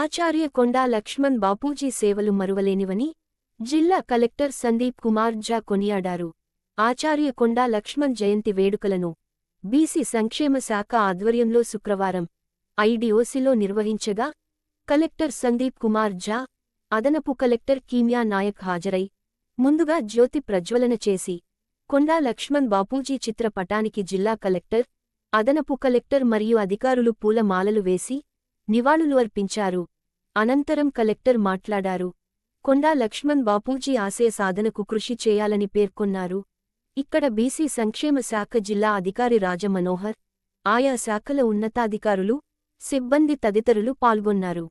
ఆచార్య కొండా లక్ష్మణ్ బాపూజీ సేవలు మరువలేనివని జిల్లా కలెక్టర్ సందీప్ కుమార్ జా కొనియాడారు. ఆచార్య కొండా లక్ష్మణ్ జయంతి వేడుకలను బీసీ సంక్షేమ శాఖ ఆధ్వర్యంలో శుక్రవారం ఐడిఓసిలో నిర్వహించగా కలెక్టర్ సందీప్ కుమార్ ఝా అదనపు కలెక్టర్ కీమ్యా నాయక్ హాజరై ముందుగా జ్యోతి ప్రజ్వలన చేసి కొండా లక్ష్మణ్ బాపూజీ చిత్రపటానికి జిల్లా కలెక్టర్ అదనపు కలెక్టర్ మరియు అధికారులు పూలమాలలు వేసి నివాళులు అర్పించారు అనంతరం కలెక్టర్ మాట్లాడారు. కొండా లక్ష్మణ్ బాపూజీ ఆశయ సాధనకు కృషి చేయాలని పేర్కొన్నారు. ఇక్కడ బీసీ సంక్షేమ శాఖ జిల్లా అధికారి రాజమనోహర్ ఆయా శాఖల ఉన్నతాధికారులు సిబ్బంది తదితరులు పాల్గొన్నారు.